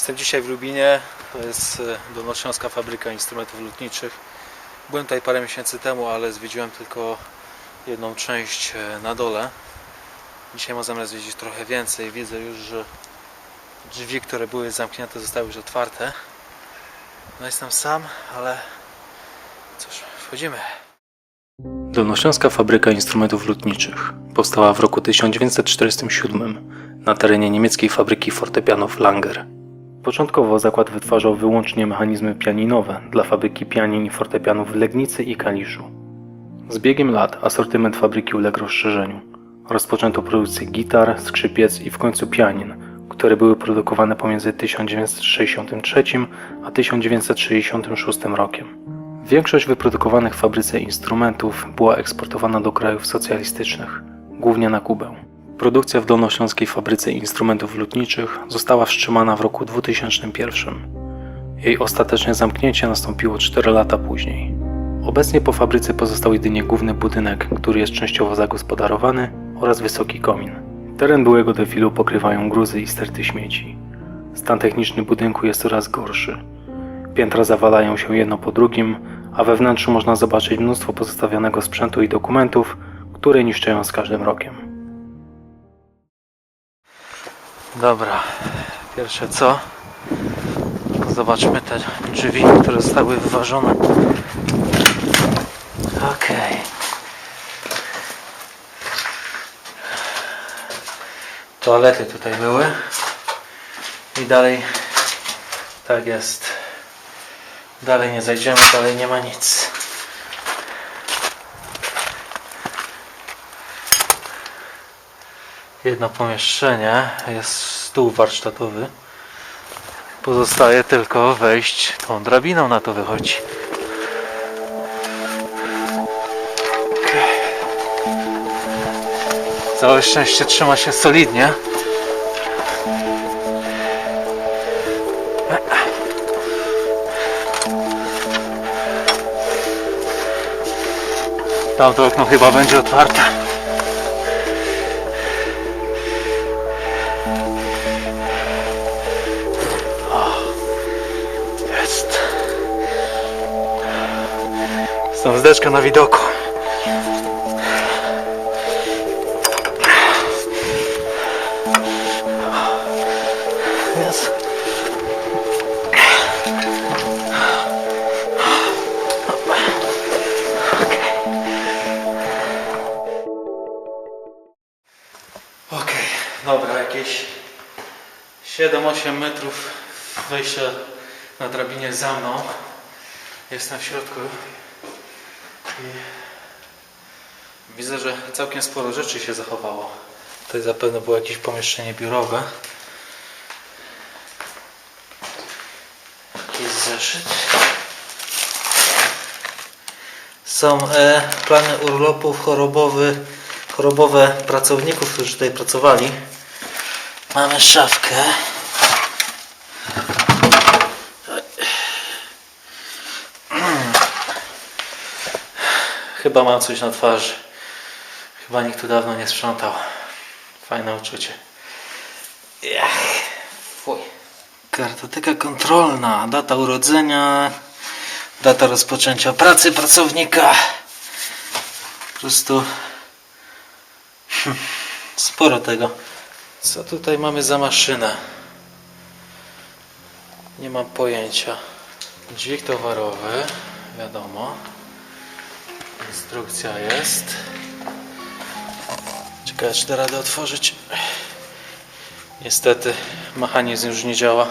Jestem dzisiaj w Lubinie, to jest Dolnośląska Fabryka Instrumentów Lotniczych. Byłem tutaj parę miesięcy temu, ale zwiedziłem tylko jedną część e, na dole. Dzisiaj mam zamiar zwiedzić trochę więcej. Widzę już, że drzwi, które były zamknięte zostały już otwarte. No jestem sam, ale cóż, wchodzimy. Dolnośląska Fabryka Instrumentów Lotniczych powstała w roku 1947 na terenie niemieckiej fabryki fortepianów Langer. Początkowo zakład wytwarzał wyłącznie mechanizmy pianinowe dla fabryki pianin i fortepianów w Legnicy i Kaliszu. Z biegiem lat asortyment fabryki uległ rozszerzeniu. Rozpoczęto produkcję gitar, skrzypiec i w końcu pianin, które były produkowane pomiędzy 1963 a 1966 rokiem. Większość wyprodukowanych w fabryce instrumentów była eksportowana do krajów socjalistycznych, głównie na Kubę. Produkcja w Dolnośląskiej Fabryce Instrumentów Lotniczych została wstrzymana w roku 2001. Jej ostateczne zamknięcie nastąpiło 4 lata później. Obecnie po fabryce pozostał jedynie główny budynek, który jest częściowo zagospodarowany oraz wysoki komin. Teren byłego defilu pokrywają gruzy i sterty śmieci. Stan techniczny budynku jest coraz gorszy. Piętra zawalają się jedno po drugim, a we wnętrzu można zobaczyć mnóstwo pozostawionego sprzętu i dokumentów, które niszczeją z każdym rokiem. Dobra, pierwsze co? Zobaczmy te drzwi, które zostały wyważone. Okej. Toalety tutaj były. I dalej tak jest. Dalej nie zajdziemy, dalej nie ma nic. Jedno pomieszczenie, jest stół warsztatowy. Pozostaje tylko wejść tą drabiną, na to wychodzi. Całe szczęście trzyma się solidnie. Tamto okno chyba będzie otwarte. Zdeczka na widoku. Jest. Okej, dobra, jakieś 7-8 metrów wejścia na drabinie za mną. Jestem w środku widzę, że całkiem sporo rzeczy się zachowało. Tutaj zapewne było jakieś pomieszczenie biurowe. Jakiś zeszyt. Są e, plany urlopów chorobowy, chorobowe pracowników, którzy tutaj pracowali. Mamy szafkę. Chyba mam coś na twarzy. Chyba nikt tu dawno nie sprzątał. Fajne uczucie. Ech, fuj. Kartoteka kontrolna, data urodzenia, data rozpoczęcia pracy pracownika. Po prostu hmm, sporo tego. Co tutaj mamy za maszynę? Nie mam pojęcia. Dźwig towarowy, wiadomo. Instrukcja jest. Czekaj, czy da radę otworzyć. Niestety mechanizm już nie działa.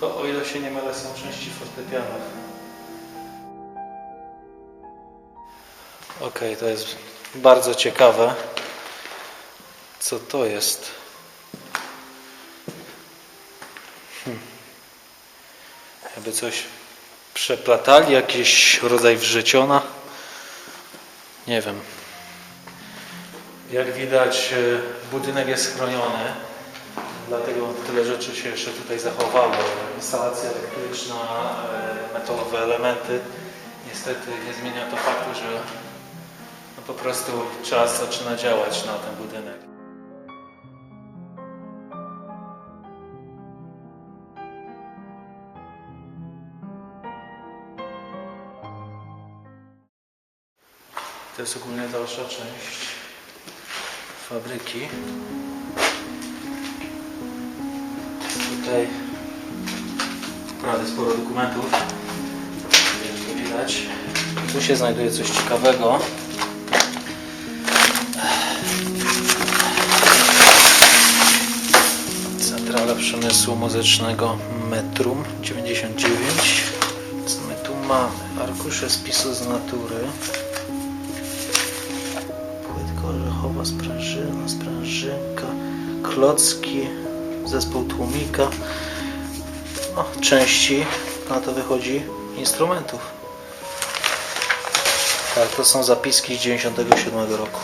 To o ile się nie mylę są części fortepianów. Okej, to jest bardzo ciekawe. Co to jest? Jakby coś przeplatali, jakiś rodzaj wrzeciona. Nie wiem. Jak widać, e, budynek jest chroniony, dlatego tyle rzeczy się jeszcze tutaj zachowało. Instalacja elektryczna, e, metalowe elementy. Niestety nie zmienia to faktu, że No po prostu czas zaczyna działać na ten budynek. Jest ogólnie dalsza część fabryki. Tutaj naprawdę sporo dokumentów. To widać. Tu się znajduje coś ciekawego. Centrala Przemysłu Muzycznego Metrum 99. Co my tu mamy? Arkusze spisu z natury. Sprężyna, sprężynka, klocki, zespół tłumika. No, części na to wychodzi instrumentów. Tak, to są zapiski z 97 roku.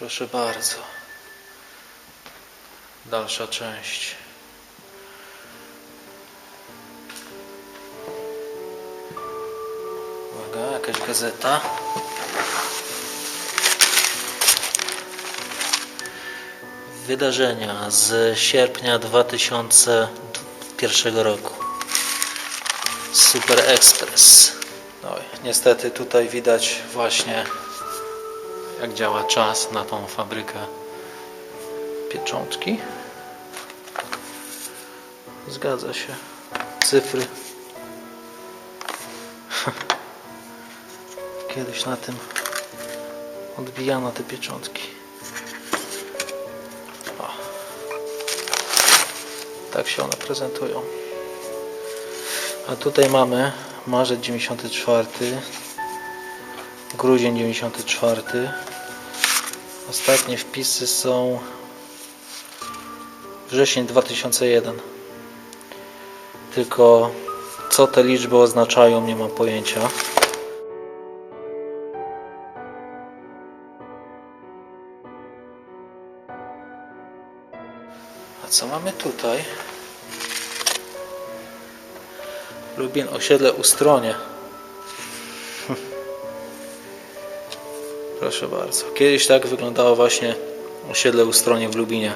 Proszę bardzo. Dalsza część. Uwaga, jakaś gazeta. Wydarzenia z sierpnia 2001 roku. Super Express. No, niestety tutaj widać właśnie jak działa czas na tą fabrykę pieczątki. Zgadza się. Cyfry. Kiedyś na tym odbijano te pieczątki. O. Tak się one prezentują. A tutaj mamy marzec 94, grudzień 94. Ostatnie wpisy są wrzesień 2001. Tylko co te liczby oznaczają, nie mam pojęcia. A co mamy tutaj? Lubin osiedle Ustronie. Proszę bardzo. Kiedyś tak wyglądało właśnie osiedle Ustronie w Lubinie.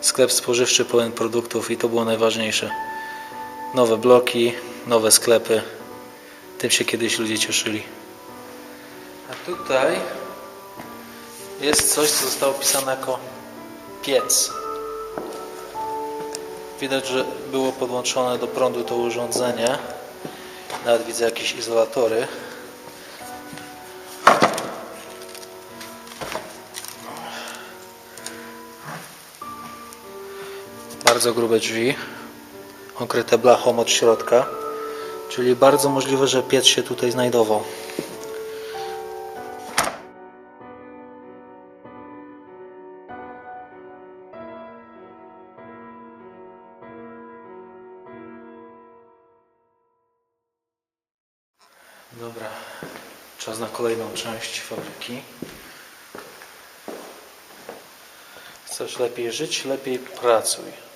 Sklep spożywczy pełen produktów i to było najważniejsze. Nowe bloki, nowe sklepy. Tym się kiedyś ludzie cieszyli. A tutaj jest coś, co zostało pisane jako piec. Widać, że było podłączone do prądu to urządzenie. Nawet widzę jakieś izolatory. Bardzo grube drzwi, okryte blachą od środka, czyli bardzo możliwe, że piec się tutaj znajdował. Dobra, czas na kolejną część fabryki. Chcesz lepiej żyć, lepiej pracuj.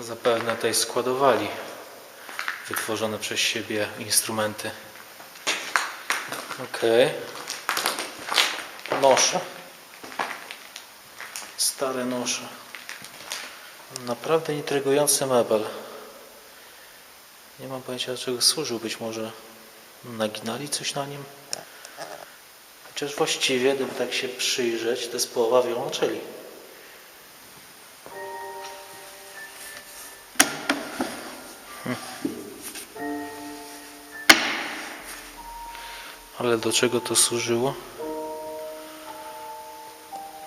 Zapewne tutaj składowali wytworzone przez siebie instrumenty. Ok. Nosze. Stare nosze. Naprawdę intrygujący mebel. Nie mam pojęcia czego służył. Być może naginali coś na nim? Chociaż właściwie, gdyby tak się przyjrzeć, to jest połowa. do czego to służyło?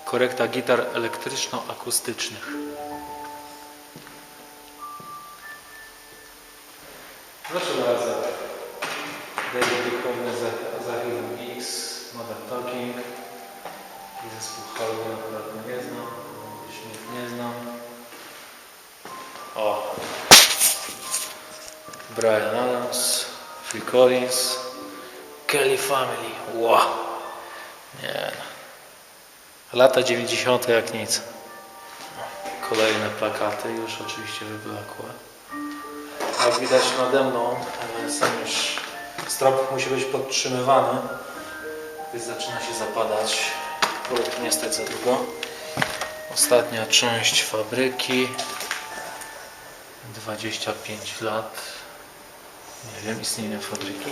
Korekta gitar elektryczno-akustycznych. Proszę bardzo. David Duchowny, Zachil X, Modern Talking i zespół Halloween akurat nie znam, śmiech nie znam. O! Brian Adams, Phil Collins. Kelly Family. Wow. Nie. no. Lata 90. jak nic. Kolejne plakaty, już oczywiście wyblakłe. Jak widać nade mną, sam już strop musi być podtrzymywany, więc zaczyna się zapadać. Projekt nie stać za długo. Ostatnia część fabryki. 25 lat. Nie wiem, istnienia fabryki.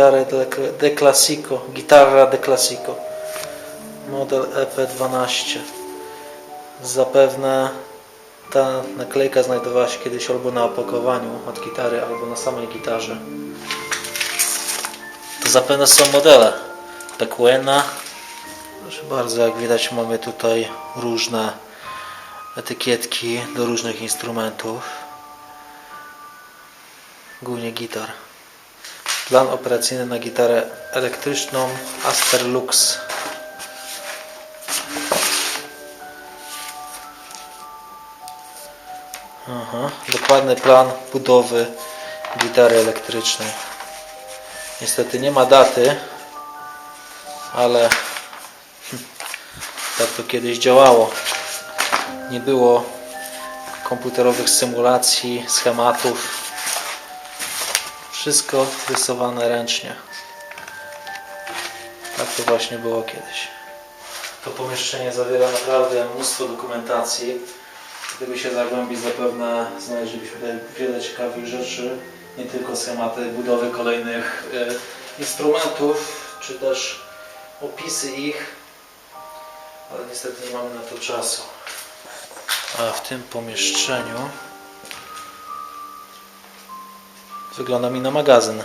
Gitarę de, de Classico, gitarra de Classico, model EP12. Zapewne ta naklejka znajdowała się kiedyś albo na opakowaniu od gitary, albo na samej gitarze. To zapewne są modele Pequena. Proszę bardzo, jak widać mamy tutaj różne etykietki do różnych instrumentów. Głównie gitar. Plan operacyjny na gitarę elektryczną Aster Lux. Aha, dokładny plan budowy gitary elektrycznej. Niestety nie ma daty, ale tak to kiedyś działało. Nie było komputerowych symulacji, schematów. Wszystko rysowane ręcznie. Tak to właśnie było kiedyś. To pomieszczenie zawiera naprawdę mnóstwo dokumentacji. Gdyby się zagłębić, zapewne znaleźlibyśmy wiele ciekawych rzeczy. Nie tylko schematy budowy kolejnych e, instrumentów, czy też opisy ich, ale niestety nie mamy na to czasu. A w tym pomieszczeniu wygląda mi na magazyn.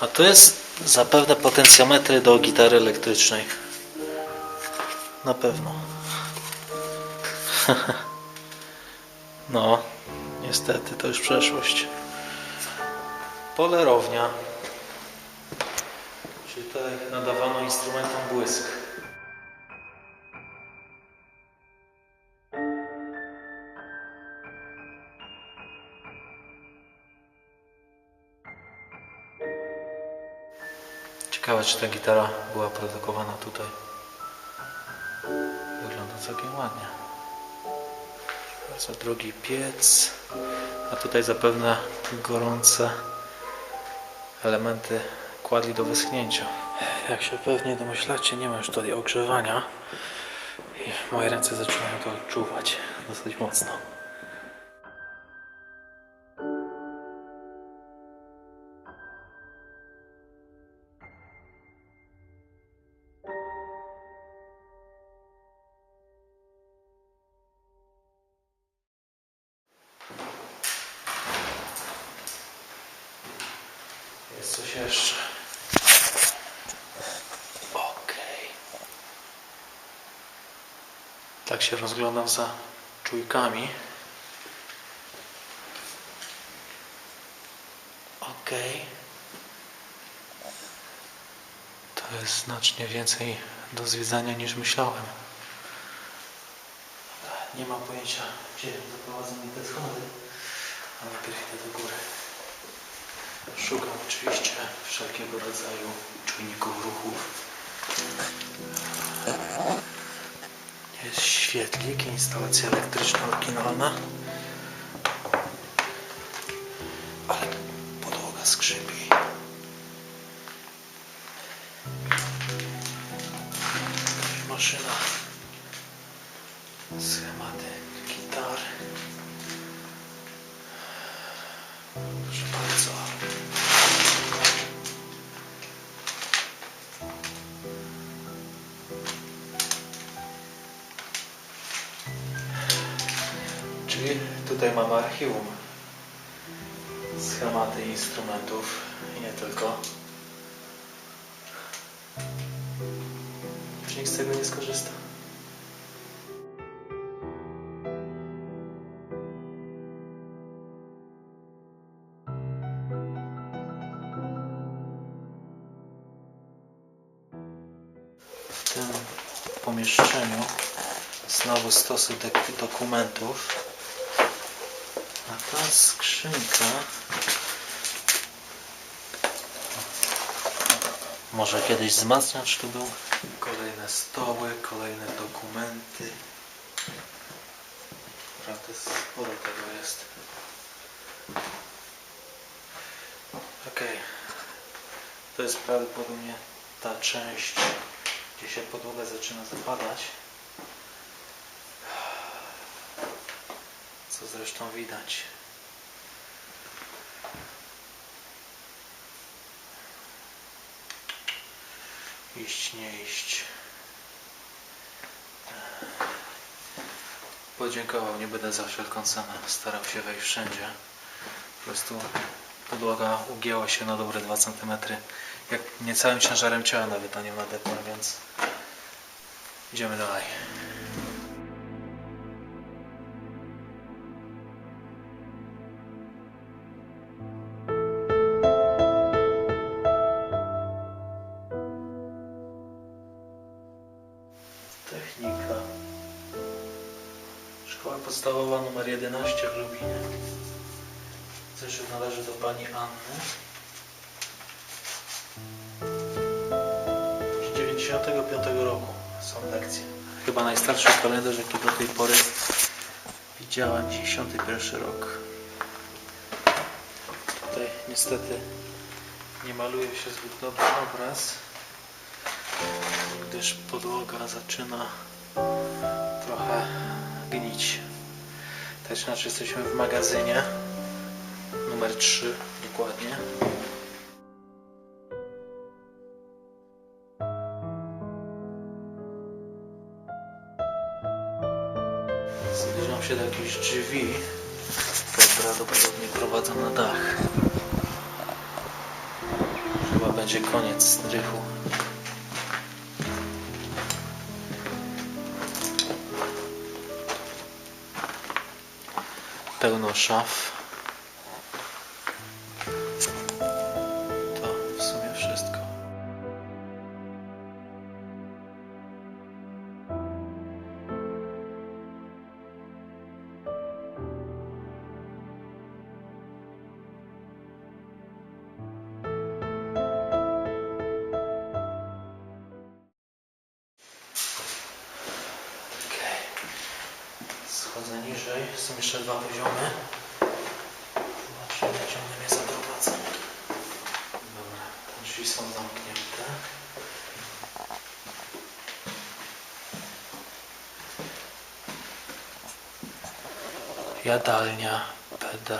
A to jest zapewne potencjometry do gitary elektrycznej. Na pewno. No, niestety to już przeszłość. Polerownia. Czyli tutaj nadawano instrumentom błysk. Ciekawe, czy ta gitara była produkowana tutaj. Wygląda całkiem ładnie. Bardzo drogi piec. A tutaj zapewne gorące elementy kładli do wyschnięcia. Jak się pewnie domyślacie, nie ma już tutaj ogrzewania. I moje ręce zaczynają to odczuwać dosyć mocno. Jest coś jeszcze. Okej. Tak się rozglądam za czujkami. Okej. To jest znacznie więcej do zwiedzania niż myślałem. Nie mam pojęcia, gdzie zaprowadzą mnie te schody, ale najpierw idę do góry. Szukam oczywiście wszelkiego rodzaju czujników ruchów. Jest świetlik, instalacja elektryczna oryginalna. Tutaj mamy archiwum. Schematy instrumentów i nie tylko. Już nikt z tego nie skorzysta. pomieszczeniu. Znowu stosy dokumentów. Skrzynka... Może kiedyś wzmacniacz tu był? Kolejne stoły, kolejne dokumenty. Naprawdę sporo tego jest. Okej. To jest prawdopodobnie ta część, gdzie się podłoga zaczyna zapadać. Co zresztą widać. Iść, nie iść. Podziękował, nie będę za wszelką cenę starał się wejść wszędzie. Po prostu podłoga ugięła się na dobre 2 cm. Jak nie całym ciężarem ciała nawet na nią nadepnę, więc idziemy dalej. Technika. Szkoła podstawowa numer 11 w Lubinie. Zeszyt należy do pani Anny. Z 95 roku są lekcje. Chyba najstarszy kalendarz, jaki do tej pory widziałem, 91 rok. Tutaj niestety nie maluje się zbyt dobrze obraz, gdyż podłoga zaczyna trochę gnić. Tak czy inaczej jesteśmy w magazynie numer 3 dokładnie. Zbliżam się do jakichś drzwi, które prawdopodobnie prowadzą na dach. Chyba będzie koniec strychu. Pełno szaf. Niżej. Są jeszcze dwa poziomy. Zobaczymy, gdzie one mnie zaprowadzą. Dobra, te drzwi są zamknięte. Jadalnia PD.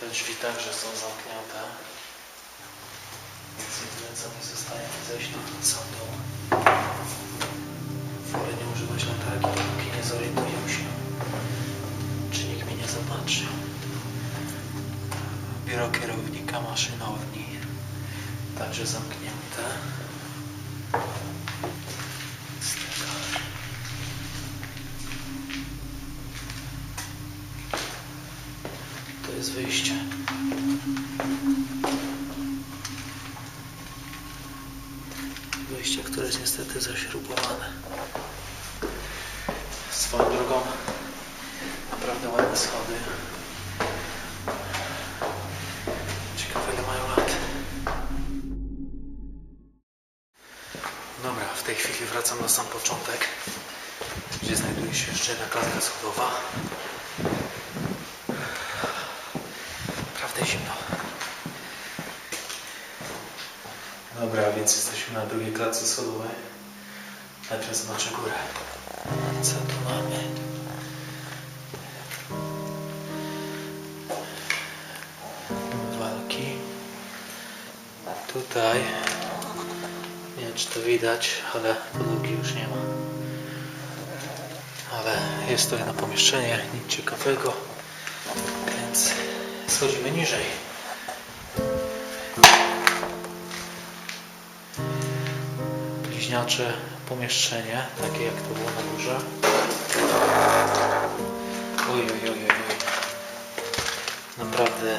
Te drzwi także są zamknięte. Więc jedyne co mi zostaje zejść na sam dół. Wolę nie używać latarki, dopóki nie zorientuję się, czy nikt mnie nie zobaczy. Biuro kierownika maszynowni także zamknięte. To jest wyjście. Wyjście, które jest niestety zaśrubowane. Drogą naprawdę ładne schody. Ciekawe ile mają lat. Dobra, w tej chwili wracam na sam początek, gdzie znajduje się jeszcze jedna klatka schodowa. Naprawdę zimno. Dobra, więc jesteśmy na drugiej klatce schodowej. Najpierw zobaczę górę. Co tu mamy? Walki. Tutaj. Nie wiem, czy to widać, ale podłogi już nie ma. Ale jest to jedno pomieszczenie, nic ciekawego. Więc schodzimy niżej. Bliźniacze pomieszczenie, takie jak to było na górze. Oj, oj, oj, oj. Naprawdę.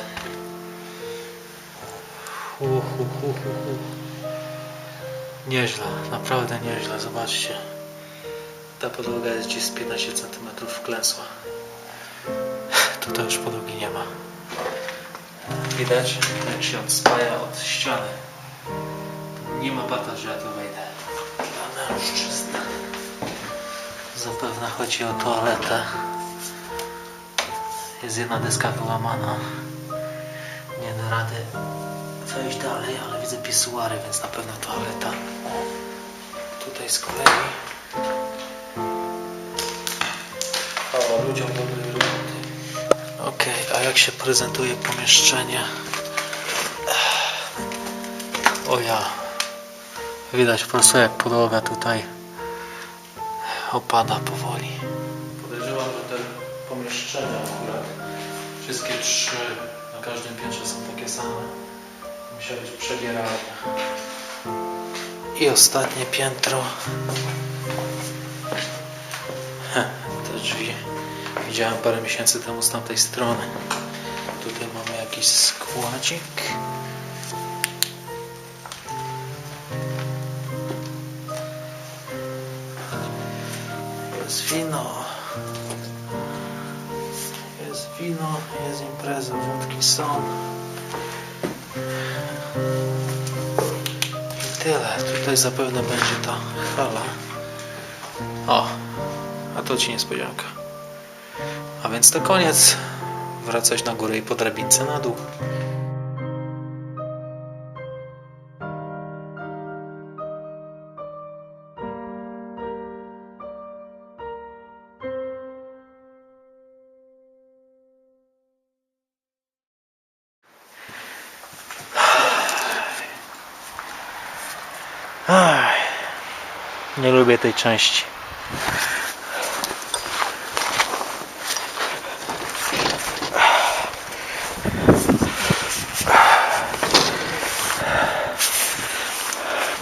Uh, uh, uh, uh. Nieźle, naprawdę nieźle, zobaczcie. Ta podłoga jest gdzieś z 15 cm wklęsła. Tutaj już podłogi nie ma. Widać, jak się odspaja od ściany. Nie ma bata, że Dla mężczyzn. Zapewne chodzi o toaletę. Jest jedna deska wyłamana. Nie da rady wejść dalej, ale widzę pisuary, więc na pewno toaleta. Tutaj z kolei. O, ludziom dobrej roboty. Okej, a jak się prezentuje pomieszczenie? O ja. Widać po prostu jak podłoga tutaj opada powoli. Podejrzewam, że te pomieszczenia akurat, wszystkie trzy na każdym piętrze są takie same. Musiała być przebieralnia. I ostatnie piętro. Heh, Te drzwi widziałem parę miesięcy temu z tamtej strony. Tutaj mamy jakiś składzik. Jest wino. Jest impreza, wódki są. I tyle. Tutaj zapewne będzie ta hala. O, a to ci niespodzianka. A więc to koniec. Wracać na górę i po drabince na dół. Lubię tej części.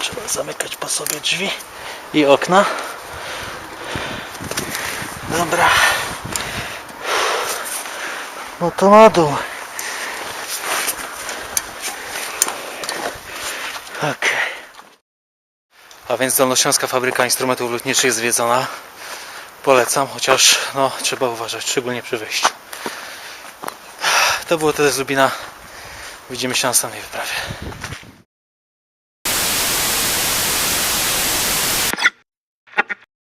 Trzeba zamykać po sobie drzwi i okna. Dobra. No to na dół. A więc Dolnośląska Fabryka Instrumentów Lutniczych zwiedzona. Polecam, chociaż no, trzeba uważać, szczególnie przy wyjściu. To było tyle z Lubina. Widzimy się na następnej wyprawie.